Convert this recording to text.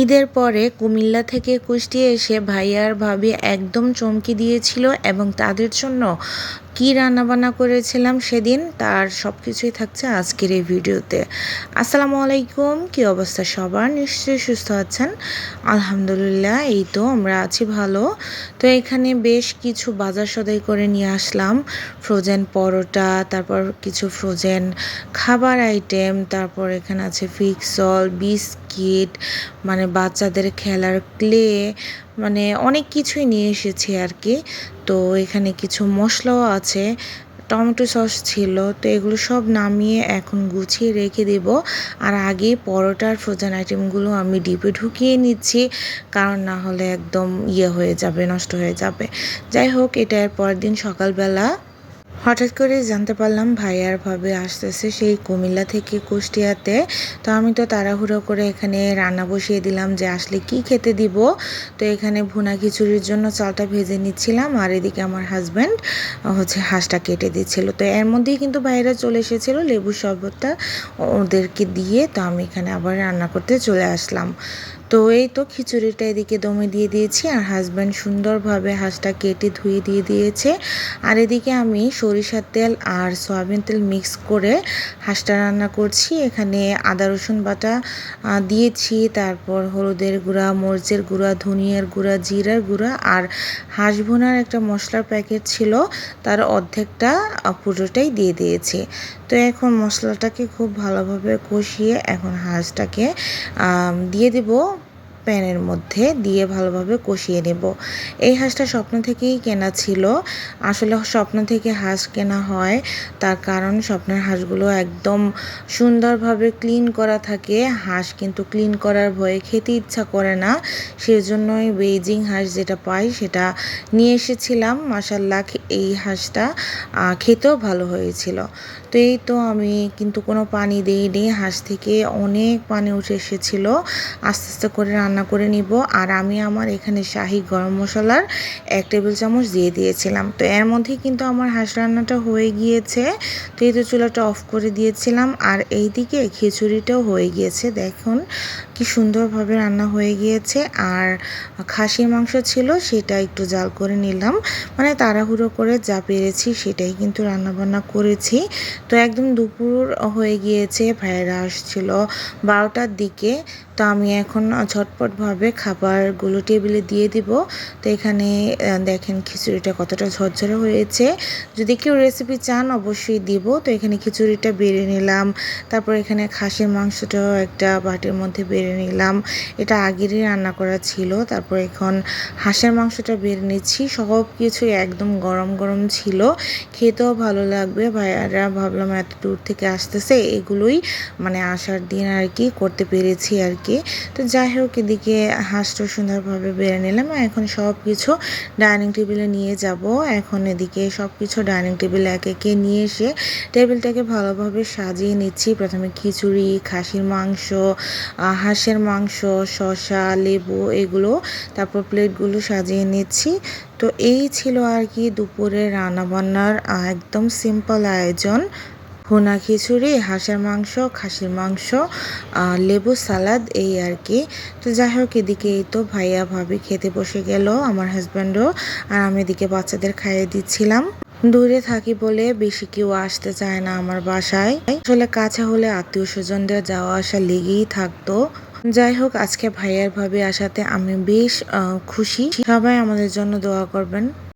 ঈদের পরে কুমিল্লা থেকে কুষ্টিয়া এসে ভাইয়ার ভাবি একদম চমকে দিয়েছিল এবং তাদের জন্য কি রান্নাবান্না করেছিলাম সেদিন তার সব কিছুই থাকছে আজকের এই ভিডিওতে। আসসালামু আলাইকুম, কি অবস্থা সবার? নিশ্চয়ই সুস্থ আছেন? আলহামদুলিল্লাহ, এই তো আমরা আছি ভালো। তো এখানে বেশ কিছু বাজার সদাই করে নিয়ে আসলাম। ফ্রোজেন পরোটা, তারপর কিছু ফ্রোজেন খাবার আইটেম তারপর এখানে আছে ফিক্সল বিস্কিট মানে বাচ্চাদের খেলার ক্লে মানে অনেক কিছুই নিয়ে এসেছি আর কি। তো এখানে কিছু মশলাও আছে, টমেটো সস ছিল, তো এগুলো সব নামিয়ে এখন গুছিয়ে রেখে দেব। আর আগে পরোটার ফ্রোজেন আইটেমগুলো আমি ডিপে ঢুকিয়ে নিচ্ছি, কারণ না হলে একদম ইয়ে হয়ে যাবে, নষ্ট হয়ে যাবে। যাই হোক, এটা এর পরের দিন সকালবেলা হঠাৎ করে জানতে পারলাম ভাইয়ার ভাবে আসতেছে সেই কুমিল্লা থেকে কুষ্টিয়াতে। তো আমি তো তাড়াহুড়ো করে এখানে রান্না বসিয়ে দিলাম যে আসলে কি খেতে দিব। তো এখানে ভুনা খিচুড়ির জন্য চালটা ভেজে নিচ্ছিলাম আর এদিকে আমার হাজব্যান্ড হচ্ছে হাঁসটা কেটে দিচ্ছিল। তো এর মধ্যেই কিন্তু বাইরে চলে এসেছিল লেবু শরবতটা ওদেরকে দিয়ে তো আমি এখানে আবার রান্না করতে চলে আসলাম। তো এই তো খিচুড়িটা এদিকে দমে দিয়ে দিয়েছি আর হাজব্যান্ড সুন্দরভাবে হাঁসটা কেটে ধুয়ে দিয়ে দিয়েছে। আর এদিকে আমি সরিষার তেল আর সয়াবিন তেল মিক্স করে হাঁসটা রান্না করছি। এখানে আদা, রসুন বাটা দিয়েছি। তারপর হলুদের গুঁড়া, মরিচের গুঁড়া, ধনিয়ার গুঁড়া, জিরার গুঁড়া আর হাঁস ভোনার একটা মশলার প্যাকেট ছিল, তার অর্ধেকটা পুরোটাই দিয়ে দিয়েছি। তো এখন মশলাটাকে খুব ভালোভাবে কষিয়ে এখন হাঁসটাকে দিয়ে দেব। প্যানের মধ্যে দিয়ে ভালোভাবে কষিয়ে নেব। এই হাঁসটা স্বপ্ন থেকেই কেনা ছিল। আসলে স্বপ্ন থেকে হাঁস কেনা হয়, তার কারণ স্বপ্নের হাঁসগুলো একদম সুন্দরভাবে ক্লিন করা থাকে। হাঁস কিন্তু ক্লিন করার ভয়ে খেতে ইচ্ছা করে না। সেজন্যই বেইজিং হাঁস যেটা পাই সেটা নিয়ে এসেছিলাম। মাসাল্লাহ এই হাঁসটা খেতেও ভালো হয়েছিল। এই তো আমি কিন্তু কোনো পানি দিইনি। হাঁস থেকে অনেক পানি উঠে এসেছিল। আস্তে আস্তে করে রান্না করে নিব। আর আমি আমার এখানে শাহি গরম মশলার এক টেবিল চামচ দিয়ে দিয়েছিলাম। তো এর মধ্যেই কিন্তু আমার হাঁস রান্নাটা হয়ে গিয়েছে। তো এই তো চুলাটা অফ করে দিয়েছিলাম। আর এই দিকে খিচুড়িটাও হয়ে গিয়েছে। দেখুন কি সুন্দরভাবে রান্না হয়ে গিয়েছে। আর খাসির মাংস ছিল সেটা একটু জাল করে নিলাম। মানে তাড়াহুড়ো করে যা পেরেছি সেটাই কিন্তু রান্নাবান্না করেছি। তো একদম দুপুর হয়ে গিয়েছে, ভাইয়েরা আসছিল বারোটার দিকে। তো আমি এখন ঝটপটভাবে খাবারগুলো টেবিলে দিয়ে দিব। তো এখানে দেখেন খিচুড়িটা কতটা ঝরঝরে হয়েছে। যদি কেউ রেসিপি চান, অবশ্যই দিব। তো এখানে খিচুড়িটা বেড়ে নিলাম। তারপর এখানে খাসির মাংসটাও একটা বাটির মধ্যে বেড়ে নিলাম। এটা আগেরই রান্না করা ছিল। তারপর এখন হাঁসের মাংসটা বেড়ে নিচ্ছি। সব কিছুই একদম গরম গরম ছিল। খেতেও ভালো লাগবে। ভাইয়ারা ভাবলাম এত দূর থেকে আসতেছে, এগুলোই মানে আসার দিন আর কি করতে পেরেছি আর কি। তো যাই হোক, এদিকে হাঁসটা সুন্দরভাবে বেড়ে নিলাম এখন সব কিছু ডাইনিং টেবিলে নিয়ে যাব। এখন এদিকে সব কিছু ডাইনিং টেবিলে একে একে নিয়ে এসে টেবিলটাকে ভালোভাবে সাজিয়ে নিচ্ছি। প্রথমে খিচুড়ি, খাসির মাংস হাঁসের মাংস, শসা, লেবু এগুলো, তারপর প্লেটগুলো সাজিয়ে নিচ্ছি। তো এই ছিল আর কি দুপুরে রান্নাবান্নার একদম সিম্পল আয়োজন। ভুনা খিচুড়ি, হাঁসের মাংস, খাসির মাংস লেবু সালাদ, এই আর কি। তো যাই হোক, এদিকে এই তো ভাইয়া ভাবি খেতে বসে গেল, আমার হাজব্যান্ডও আর আমি এদিকে বাচ্চাদের খাইয়ে দিচ্ছিলাম। দূরে থাকি বলে বেশি কেউ আসতে চায় না আমার বাসায়। আসলে কাছে হলে আত্মীয় স্বজনদের যাওয়া আসা লেগেই থাকতো। যাই হোক আজকে ভাইয়ার ভাবে আসাতে আমি বেশ খুশি। সবাই আমাদের জন্য দোয়া করবেন।